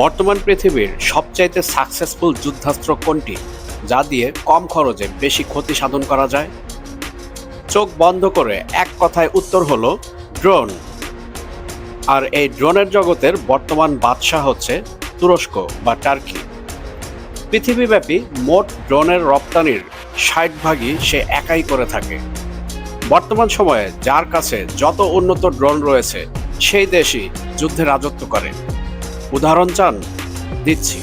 বর্তমান পৃথিবীর সবচাইতে সাকসেসফুল যুদ্ধাস্ত্র কোনটি? যা দিয়ে কম খরচে বেশি ক্ষতি সাধন করা যায়? চোখ বন্ধ করে এক কথায় উত্তর হল ড্রোন আর এই ড্রোনের জগতের বর্তমান বাদশাহ হচ্ছে তুরস্ক বা টার্কি পৃথিবীব্যাপী মোট ড্রোনের রপ্তানির ষাট ভাগই সে একাই করে থাকে। বর্তমান সময়ে যার কাছে যত উন্নত ড্রোন রয়েছে, সেই দেশই যুদ্ধে রাজত্ব করে। উদাহরণ চান, দিচ্ছি।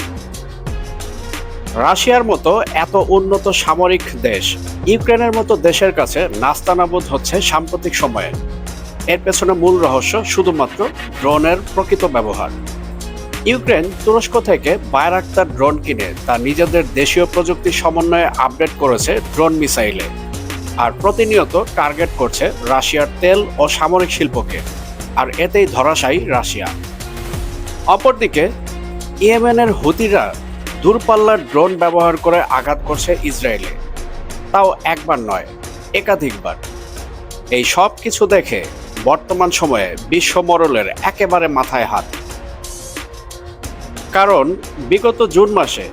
রাশিয়ার মতো এত উন্নত সামরিক দেশ, ইউক্রেনের মতো দেশের কাছে নাস্তানাবুদ হচ্ছে সাম্প্রতিক সময়ে। এর পেছনে মূল রহস্য শুধুমাত্র ড্রোনের প্রকৃত ব্যবহার। ইউক্রেন তুরস্ক থেকে বায়রাক্তার ড্রোন কিনে তা নিজেদের দেশীয় প্রযুক্তির সমন্বয়ে আপডেট করেছে ড্রোন মিসাইলে আর প্রতিনিয়ত টার্গেট করছে রাশিয়ার তেল ও সামরিক শিল্পকে। আর এতেই ধরাশায়ী রাশিয়া। অপরদিকে, ইয়েমেনের হুতিরা দূরপাল্লার ড্রোন ব্যবহার করে আঘাত করছে ইসরায়েলে। তাও একবার নয়, একাধিকবার। এই সব কিছু দেখে বর্তমান সময়ে বিশ্ব মরলের একেবারে মাথায় হাত। কারণ, বিগত জুন মাসে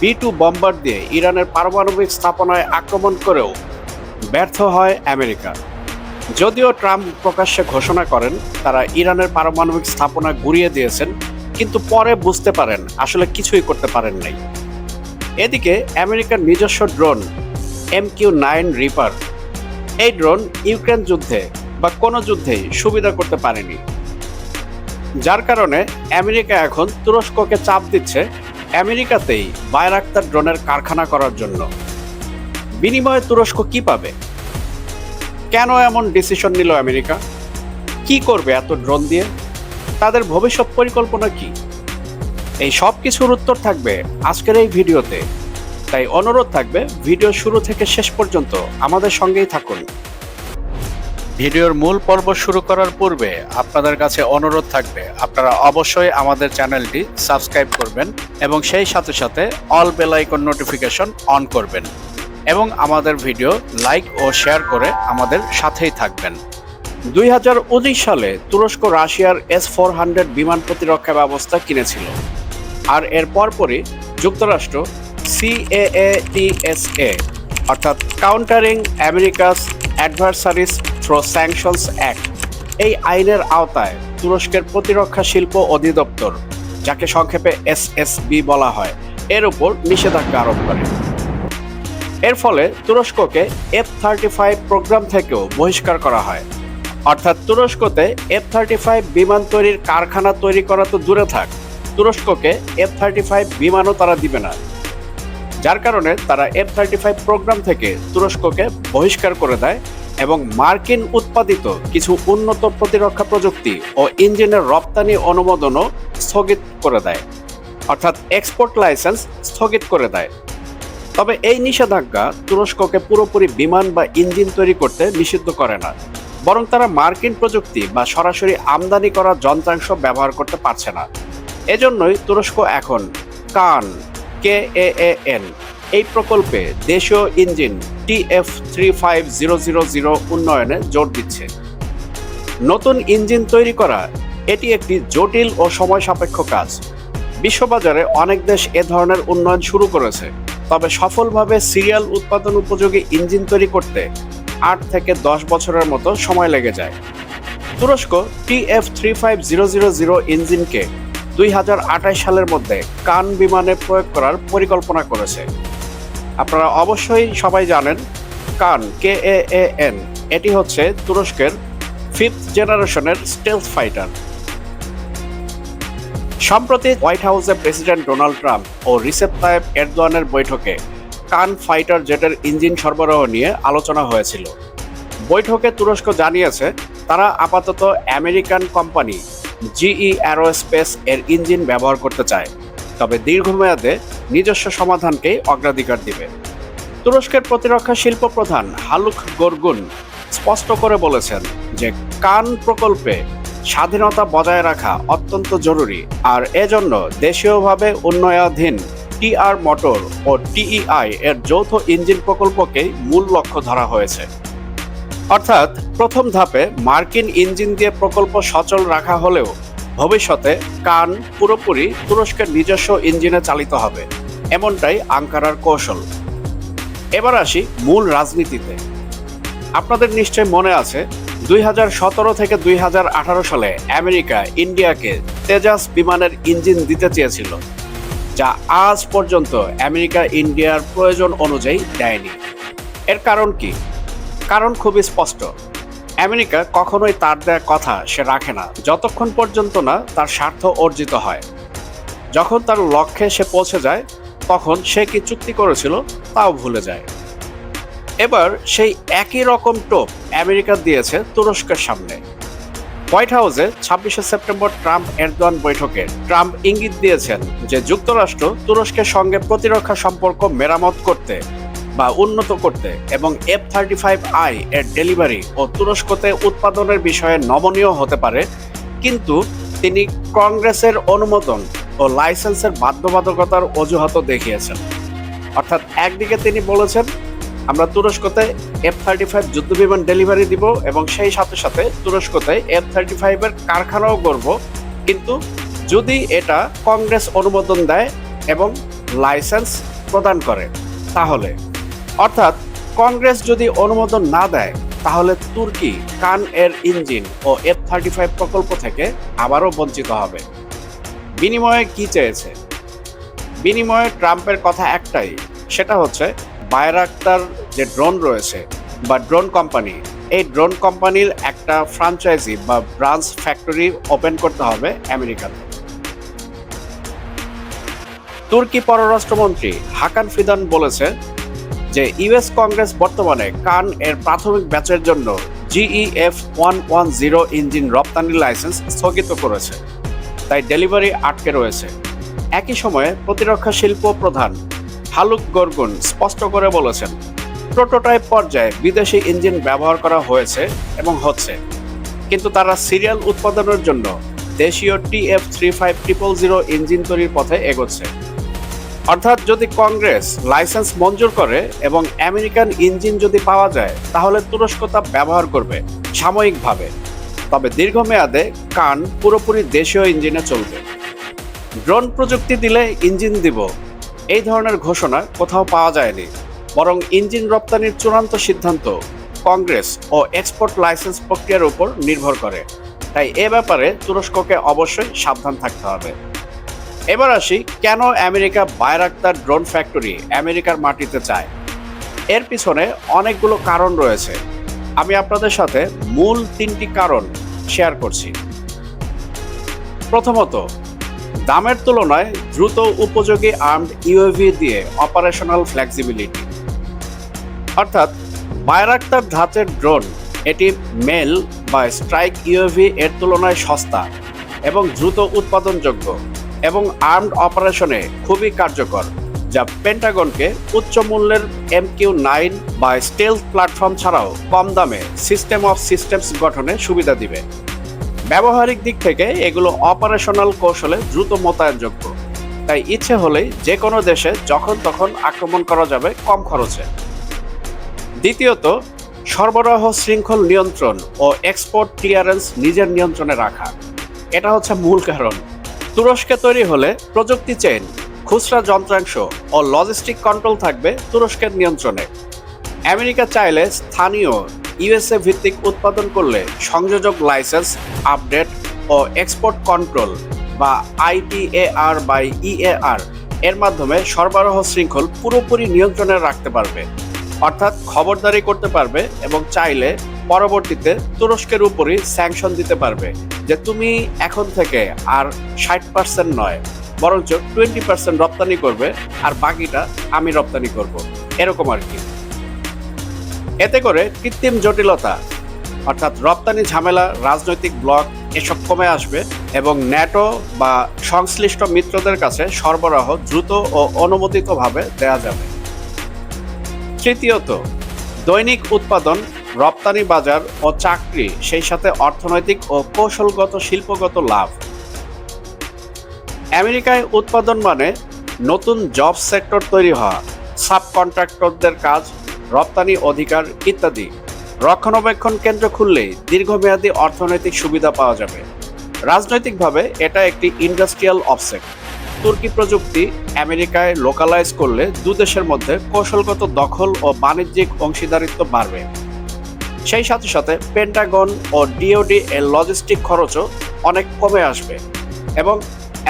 বি টু বম্বার দিয়ে ইরানের পারমাণবিক স্থাপনায় আক্রমণ করেও ব্যর্থ হয় আমেরিকা। যদিও ট্রাম্প প্রকাশ্যে ঘোষণা করেন, তারা ইরানের পারমাণবিক স্থাপনা গুড়িয়ে দিয়েছেন কিন্তু পরে বুঝতে পারেন, আসলে কিছুই করতে পারেন নাই। এদিকে আমেরিকার নিজস্ব drone M Q nine reaper. এই ড্রোন ইউক্রেন যুদ্ধে বা কোনো যুদ্ধেই সুবিধা করতে পারেনি। যার কারণে আমেরিকা এখন তুরস্ককে চাপ দিচ্ছে আমেরিকাতেই বায়রাক্তার ড্রোনের কারখানা করার জন্য। বিনিময়ে তুরস্ক কি পাবে? কেন এমন ডিসিশন নিল আমেরিকা? কি করবে এত ড্রোন দিয়ে? তাদের ভবিষ্যৎ পরিকল্পনা কি? এই সব কিছুর উত্তর থাকবে আজকের এই ভিডিওতে। তাই অনুরোধ থাকবে ভিডিও শুরু থেকে শেষ পর্যন্ত আমাদের সঙ্গেই থাকুন। ভিডিওর মূল পর্ব শুরু করার পূর্বে আপনাদের কাছে অনুরোধ থাকবে, আপনারা অবশ্যই আমাদের চ্যানেলটি সাবস্ক্রাইব করবেন এবং সেই সাথে সাথে all bell icon notification on করবেন এবং আমাদের ভিডিও লাইক ও শেয়ার করে আমাদের সাথেই থাকবেন। দুই হাজার উনিশ সালে তুরস্ক রাশিয়ার এস ফোর হান্ড্রেড বিমান প্রতিরক্ষা ব্যবস্থা কিনেছিল। আর এর পরপরই যুক্তরাষ্ট্র সিএএটিএসএ অর্থাৎ Countering America's Adversaries Through Sanctions Act এই আইনের আওতায় তুরস্কের প্রতিরক্ষা শিল্প অধিদপ্তর, যাকে সংক্ষেপে এসএসবি বলা হয়, এর উপর নিষেধাজ্ঞা আরোপ করে। এর ফলে তুরস্ককে এফ থার্টি ফাইভ প্রোগ্রাম থেকেও বহিষ্কার করা হয়। অর্থাৎ তুরস্কতে এফ থার্টি ফাইভ বিমান তৈরির কারখানা তৈরি করা তো দূরে থাক। তুরস্ককে এফ থার্টি ফাইভ বিমানও তারা দিবে না। যার কারণে তারা এফ থার্টি ফাইভ প্রোগ্রাম থেকে তুরস্ককে বহিষ্কার করে দেয় এবং মার্কিন উৎপাদিত কিছু উন্নত প্রতিরক্ষা প্রযুক্তি ও ইঞ্জিনের রপ্তানি অনুমোদনও স্থগিত করে দেয়। অর্থাৎ এক্সপোর্ট লাইসেন্স স্থগিত করে দেয়। তবে এই নিষেধাজ্ঞা তুরস্ককে পুরোপুরি বিমান বা ইঞ্জিন তৈরি করতে নিষিদ্ধ করে না। বরং তারা মার্কিন প্রযুক্তি বা সরাসরি আমদানি করা যন্ত্রাংশ ব্যবহার করতে পারছে না। এজন্যই তুরস্ক এখন কান, কে এ এন, এই প্রকল্পে দেশীয় engine TF three five zero zero zero উন্নয়নে জোর দিচ্ছে। নতুন ইঞ্জিন তৈরি করা এটি একটি জটিল ও সময় সাপেক্ষ কাজ। বিশ্ববাজারে অনেক দেশ এ ধরনের উন্নয়ন শুরু করেছে। তবে সফলভাবে সিরিয়াল উৎপাদন উপযোগী ইঞ্জিন তৈরি করতে আট থেকে দশ বছরের মতো সময় লেগে যায়। তুরস্ক TF three five zero zero zero ইঞ্জিনকে দুই হাজার আঠাশ সালের মধ্যে কান বিমানে প্রয়োগ করার পরিকল্পনা করেছে। আপনারা অবশ্যই সবাই জানেন, কান, কে এ এন, এটি হচ্ছে তুরস্কের ফিফথ জেনারেশনের স্টেলথ ফাইটার সম্প্রতি হোয়াইট হাউসে প্রেসিডেন্ট ডোনাল্ড ট্রাম্প ও রিসেপ তায়েব এরদোয়ানের বৈঠকে কান ফাইটার জেটের ইঞ্জিন সরবরাহ নিয়ে আলোচনা হয়েছিল। বৈঠকে তুরস্ক জানিয়েছে, তারা আপাতত আমেরিকান কোম্পানি জিই অ্যারোস্পেস এর ইঞ্জিন ব্যবহার করতে চায়, তবে দীর্ঘমেয়াদে নিজস্ব সমাধানকেই অগ্রাধিকার দিবে। তুরস্কের প্রতিরক্ষা শিল্প প্রধান হালুক গোরগুন স্পষ্ট করে বলেছেন যে কান প্রকল্পে স্বাধীনতা বজায় রাখা অত্যন্ত জরুরি, আর এজন্য দেশীয়ভাবে উন্নয়াধীন টিআর মোটর ও টিইআই এর যৌথ ইঞ্জিন প্রকল্পকেই মূল লক্ষ্য ধরা হয়েছে। অর্থাৎ প্রথম ধাপে মার্কিন ইঞ্জিন দিয়ে প্রকল্প সচল রাখা হলেও ভবিষ্যতে কান পুরোপুরি তুরস্কের নিজস্ব ইঞ্জিনে চালিত হবে, এমনটাই আঙ্কারার কৌশল। এবার আসি মূল রাজনীতিতে। আপনাদের নিশ্চয় মনে আছে, দুই হাজার সতেরো থেকে দুই হাজার আঠারো সালে আমেরিকা ইন্ডিয়াকে তেজাস বিমানের ইঞ্জিন দিতে চেয়েছিল। যা আজ পর্যন্ত আমেরিকা ইন্ডিয়ার প্রয়োজন অনুযায়ী দেয়নি। এর কারণ কি? কারণ খুবই স্পষ্ট। আমেরিকা কখনোই তার দেয়া কথা সে রাখে না, যতক্ষণ পর্যন্ত না তার স্বার্থ অর্জিত হয়। যখন তার লক্ষ্যে সে পৌঁছে যায়, তখন সে কি চুক্তি করেছিল তাও ভুলে যায়। এবার সেই একই রকম টোপ আমেরিকা দিয়েছে তুরস্কের সামনে। হোয়াইট হাউসে ছাব্বিশে সেপ্টেম্বর ট্রাম্প এরদোয়ান বৈঠকে। ট্রাম্প ইঙ্গিত দিয়েছেন যে যুক্তরাষ্ট্র তুরস্কের সঙ্গে প্রতিরক্ষা সম্পর্ক মেরামত করতে বা উন্নত করতে এবং এফ থার্টি ফাইভ আই এর ডেলিভারি ও তুরস্কতে উৎপাদনের বিষয়ে নমনীয় হতে পারে, কিন্তু তিনি কংগ্রেসের অনুমোদন ও লাইসেন্সের বাধ্যবাধকতার অজুহাত দেখিয়েছেন। অর্থাৎ একদিকে তিনি বলেছেন আমরা তুরস্কতে এফ থার্টি ফাইভ যুদ্ধবিমান ডেলিভারি দিব এবং সেই সাথে সাথে তুরস্কতে এফ থার্টি ফাইভের কারখানাও করব। কিন্তু যদি এটা কংগ্রেস অনুমোদন দেয় এবং লাইসেন্স প্রদান করে, তাহলে। অর্থাৎ কংগ্রেস যদি অনুমোদন না দেয়, তাহলে তুর্কি কান এর ইঞ্জিন ও এফ থার্টি ফাইভ প্রকল্প থেকে আবারও বঞ্চিত হবে। বিনিময়ে কি চেয়েছে? বিনিময়ে ট্রাম্পের কথা একটাই, সেটা হচ্ছে বায়রাক্তার যে ড্রোন রয়েছে বা ড্রোন কোম্পানি এই ড্রোন কোম্পানির একটা ফ্রাঞ্চাইজি বা ব্রাঞ্চ ফ্যাক্টরি ওপেন করতে হবে আমেরিকাতে। তুর্কি পররাষ্ট্রমন্ত্রী হাকান ফিদান বলেছে যে ইউএস কংগ্রেস বর্তমানে কান এর প্রাথমিক ব্যাচের জন্য GE F one one zero engine রপ্তানি লাইসেন্স স্থগিত করেছে। তাই ডেলিভারি আটকে রয়েছে। একই সময়ে প্রতিরক্ষা শিল্প প্রধান হালুক গর্গুন স্পষ্ট করে বলেছেন, প্রোটোটাইপ পর্যায়ে বিদেশি ইঞ্জিন ব্যবহার করা হয়েছে এবং হচ্ছে। কিন্তু তারা সিরিয়াল উৎপাদনের জন্য দেশীয় TF three five triple zero engine তৈরির পথে এগোচ্ছে। অর্থাৎ যদি কংগ্রেস লাইসেন্স মঞ্জুর করে এবং আমেরিকান ইঞ্জিন যদি পাওয়া যায়, তাহলে তুরস্ক তা ব্যবহার করবে সাময়িকভাবে। তবে দীর্ঘমেয়াদে কান পুরোপুরি দেশীয় ইঞ্জিনে চলবে। ড্রোন প্রযুক্তি দিলে ইঞ্জিন দিব এই ধরনের ঘোষণা কোথাও পাওয়া যায়নি, বরং ইঞ্জিন রপ্তানির চূড়ান্ত সিদ্ধান্ত কংগ্রেস ও এক্সপোর্ট লাইসেন্স প্রক্রিয়ার উপর নির্ভর করে। তাই এ ব্যাপারে তুরস্ককে অবশ্যই সাবধান থাকতে হবে। এবার আসি, কেন আমেরিকা বায়রাক্তার ড্রোন ফ্যাক্টরি আমেরিকার মাটিতে চায়? এর পিছনে অনেকগুলো কারণ রয়েছে। আমি আপনাদের সাথে মূল তিনটি কারণ শেয়ার করছি। প্রথমত দামের তুলনায় দ্রুত উপযোগী আর্মড ইউএভি দিয়ে অপারেশনাল ফ্লেক্সিবিলিটি। অর্থাৎ বায়রাক্তার ধাঁচের ড্রোন, এটি মেল বা স্ট্রাইক ইউএভি এর তুলনায় সস্তা এবং দ্রুত উৎপাদনযোগ্য এবং আর্মড অপারেশনে খুবই কার্যকর, যা পেন্টাগনকে উচ্চ মূল্যের এম কিউ নাইন বা স্টেল প্ল্যাটফর্ম ছাড়াও কম দামে সিস্টেম অফ সিস্টেমস গঠনে সুবিধা দিবে। ব্যবহারিক দিক থেকে এগুলো অপারেশনাল কৌশলে দ্রুত মোতায়েনযোগ্য। তাই ইচ্ছে হলেই যে কোনো দেশে যখন তখন আক্রমণ করা যাবে কম খরচে। দ্বিতীয়ত, সরবরাহ শৃঙ্খল নিয়ন্ত্রণ ও এক্সপোর্ট ক্লিয়ারেন্স নিজের নিয়ন্ত্রণে রাখা। এটা হচ্ছে মূল কারণ। তুরস্কে তৈরি হলে প্রযুক্তি চেইন খুচরা যন্ত্রাংশ ও লজিস্টিক কন্ট্রোল থাকবে তুরস্কের নিয়ন্ত্রণে। আমেরিকা চাইলে স্থানীয় ইউএসএ ভিত্তিক উৎপাদন করলে সংযোজক লাইসেন্স, আপডেট ও এক্সপোর্ট কন্ট্রোল বা আইটিএআর বাই ইএআর এর মাধ্যমে সরবরাহ শৃঙ্খল পুরোপুরি নিয়ন্ত্রণে রাখতে পারবে। অর্থাৎ খবরদারি করতে পারবে এবং চাইলে পরবর্তীতে তুরস্কের উপরই স্যাংশন দিতে পারবে যে তুমি এখন থেকে আর ষাট পার্সেন্ট নয়, বরঞ্চ টোয়েন্টি পার্সেন্ট রপ্তানি করবে আর বাকিটা আমি রপ্তানি করব। এরকম আর কি। এতে করে কৃত্রিম জটিলতা, অর্থাৎ রপ্তানি ঝামেলা, রাজনৈতিক ব্লক এসব কমে আসবে এবং ন্যাটো বা সংশ্লিষ্ট মিত্রদের কাছে সরবরাহ দ্রুত ও অনুমোদিতভাবে দেয়া যাবে। তৃতীয়ত, দৈনিক উৎপাদন, রপ্তানি বাজার ও চাকরি, সেই সাথে অর্থনৈতিক ও কৌশলগত শিল্পগত লাভ। আমেরিকায় উৎপাদন মানে নতুন জব সেক্টর তৈরি হওয়া সাব কন্ট্রাক্টরদের কাজ রপ্তানি অধিকার ইত্যাদি। রক্ষণাবেক্ষণ কেন্দ্র খুললেই দীর্ঘমেয়াদী অর্থনৈতিক সুবিধা পাওয়া যাবে। রাজনৈতিকভাবে এটা একটি ইন্ডাস্ট্রিয়াল অফসেট তুর্কি প্রযুক্তি আমেরিকায় লোকালাইজ করলে দু দেশের মধ্যে কৌশলগত দখল ও বাণিজ্যিক অংশীদারিত্ব বাড়বে। সেই সাথে সাথে পেন্টাগন ও ডিওডি এর লজিস্টিক খরচও অনেক কমে আসবে এবং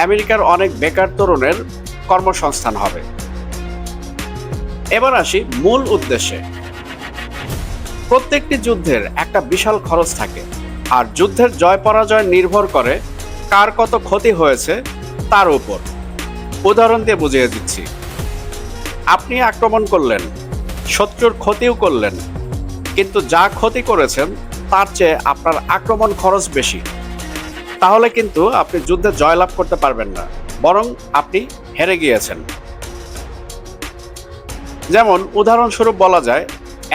আমেরিকার অনেক বেকার তরুণের কর্মসংস্থান হবে। এবার আসি মূল উদ্দেশ্যে। প্রত্যেকটি যুদ্ধের একটা বিশাল খরচ থাকে, আর যুদ্ধের জয় পরাজয় নির্ভর করে কার কত ক্ষতি হয়েছে তার উপর। উদাহরণ দিয়ে বুঝিয়ে দিচ্ছি। আপনি আক্রমণ করলেন, শত্রুর ক্ষতিও করলেন, কিন্তু যা ক্ষতি করেছেন তার চেয়ে আপনার আক্রমণ খরচ বেশি। তাহলে কিন্তু আপনি যুদ্ধে জয়লাভ করতে পারবেন না, বরং আপনি হেরে গিয়েছেন। যেমন, উদাহরণস্বরূপ বলা যায়,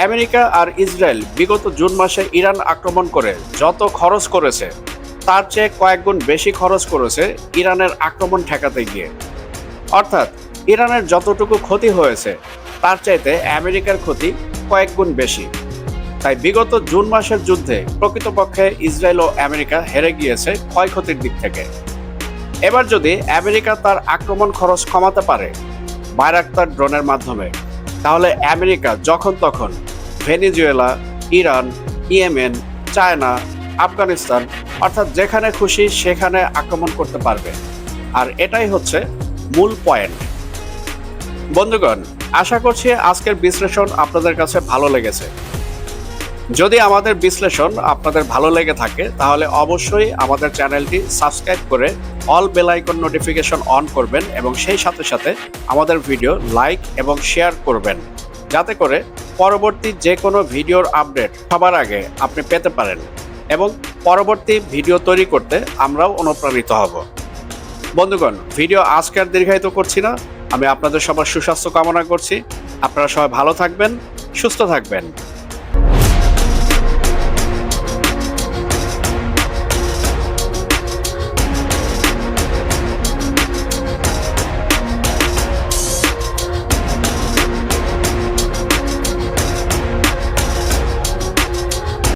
আমেরিকা আর ইসরায়েল বিগত জুন মাসে ইরান আক্রমণ করে যত খরচ করেছে, তার চেয়ে কয়েক গুণ বেশি খরচ করেছে ইরানের আক্রমণ ঠেকাতে গিয়ে। অর্থাৎ, ইরানের যতটুকু ক্ষতি হয়েছে, তার চাইতে আমেরিকার ক্ষতি কয়েক গুণ বেশি। তাই বিগত জুন মাসের যুদ্ধে প্রকৃতপক্ষে ইসরায়েল ও আমেরিকা হেরে গিয়েছে ক্ষয়ক্ষতির দিক থেকে। এবার যদি আমেরিকা তার আক্রমণ খরচ কমাতে পারে, বাইরাক্তার ড্রোনের মাধ্যমে। তাহলে আমেরিকা যখন তখন Venezuela, Iran, Yemen, China, Afghanistan, অর্থাৎ যেখানে খুশি সেখানে আক্রমণ করতে পারবে। আর এটাই হচ্ছে মূল পয়েন্ট বন্ধুগণ, আশা করছি আজকের বিশ্লেষণ আপনাদের কাছে ভালো লেগেছে। যদি আমাদের বিশ্লেষণ আপনাদের ভালো লেগে থাকে, তাহলে অবশ্যই আমাদের চ্যানেলটি সাবস্ক্রাইব করে all bell icon notification on করবেন এবং সেই সাথে সাথে আমাদের ভিডিও লাইক এবং শেয়ার করবেন। যাতে করে পরবর্তী যে কোনো ভিডিওর আপডেট সবার আগে আপনি পেতে পারেন এবং পরবর্তী ভিডিও তৈরি করতে আমরাও অনুপ্রাণিত হব। বন্ধুগণ, ভিডিও আজকে আর দীর্ঘায়িত করছি না। আমি আপনাদের সবার সুস্বাস্থ্য কামনা করছি। আপনারা সবাই ভালো থাকবেন, সুস্থ থাকবেন।